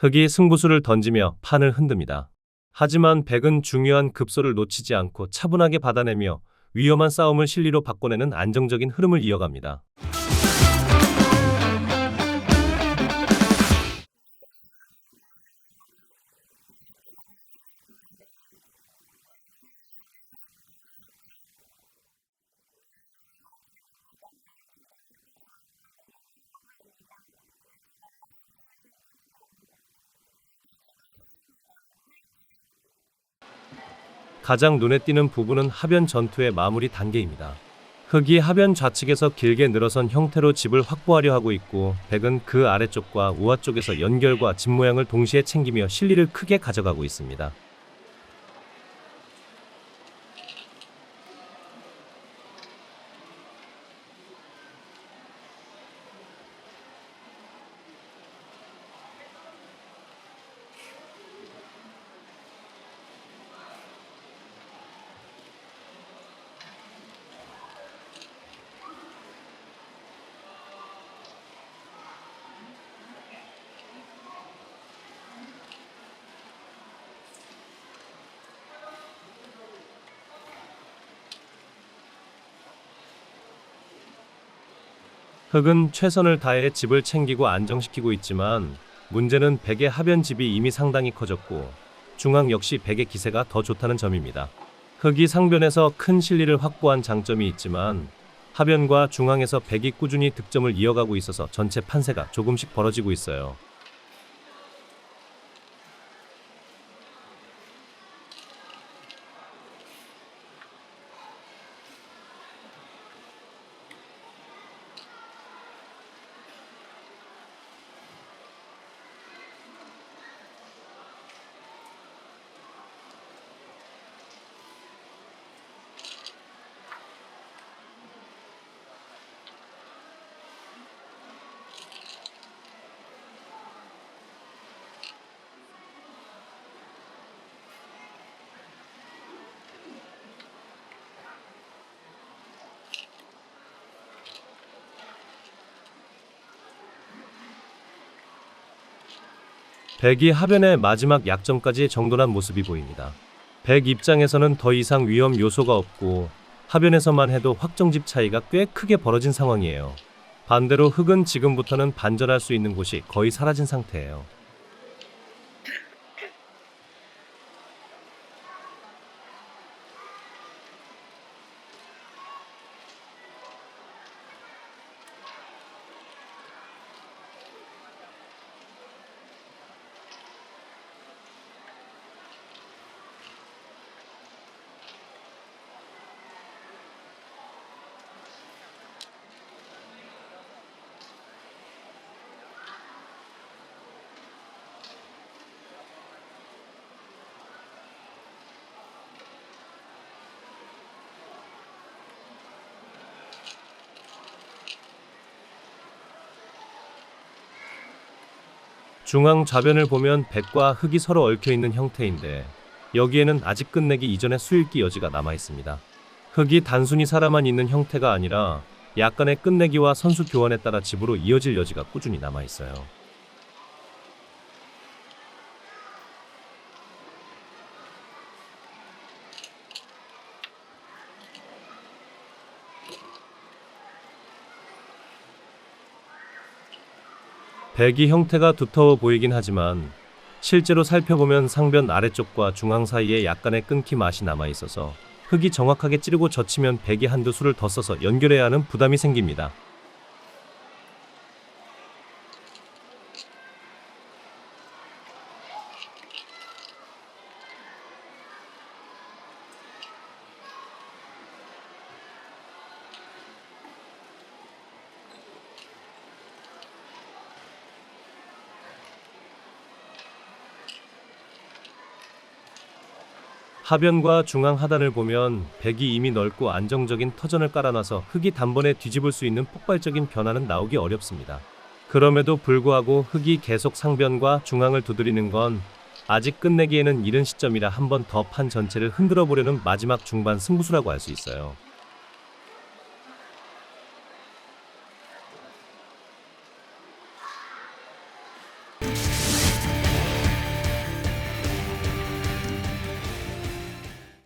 흑이 승부수를 던지며 판을 흔듭니다. 하지만 백은 중요한 급소를 놓치지 않고 차분하게 받아내며 위험한 싸움을 실리로 바꿔내는 안정적인 흐름을 이어갑니다. 가장 눈에 띄는 부분은 하변 전투의 마무리 단계입니다. 흑이 하변 좌측에서 길게 늘어선 형태로 집을 확보하려 하고 있고 백은 그 아래쪽과 우하 쪽에서 연결과 집 모양을 동시에 챙기며 실리를 크게 가져가고 있습니다. 흑은 최선을 다해 집을 챙기고 안정시키고 있지만 문제는 백의 하변 집이 이미 상당히 커졌고 중앙 역시 백의 기세가 더 좋다는 점입니다. 흑이 상변에서 큰 실리를 확보한 장점이 있지만 하변과 중앙에서 백이 꾸준히 득점을 이어가고 있어서 전체 판세가 조금씩 벌어지고 있어요. 백이 하변의 마지막 약점까지 정돈한 모습이 보입니다. 백 입장에서는 더 이상 위험 요소가 없고 하변에서만 해도 확정집 차이가 꽤 크게 벌어진 상황이에요. 반대로 흑은 지금부터는 반전할 수 있는 곳이 거의 사라진 상태예요. 중앙 좌변을 보면 백과 흑이 서로 얽혀 있는 형태인데 여기에는 아직 끝내기 이전의 수읽기 여지가 남아 있습니다. 흑이 단순히 살아만 있는 형태가 아니라 약간의 끝내기와 선수 교환에 따라 집으로 이어질 여지가 꾸준히 남아 있어요. 백이 형태가 두터워 보이긴 하지만 실제로 살펴보면 상변 아래쪽과 중앙 사이에 약간의 끊기 맛이 남아 있어서 흙이 정확하게 찌르고 젖히면 백이 한두 수를 더 써서 연결해야 하는 부담이 생깁니다. 하변과 중앙 하단을 보면 백이 이미 넓고 안정적인 터전을 깔아놔서 흙이 단번에 뒤집을 수 있는 폭발적인 변화는 나오기 어렵습니다. 그럼에도 불구하고 흙이 계속 상변과 중앙을 두드리는 건 아직 끝내기에는 이른 시점이라 한 번 더 판 전체를 흔들어 보려는 마지막 중반 승부수라고 할 수 있어요.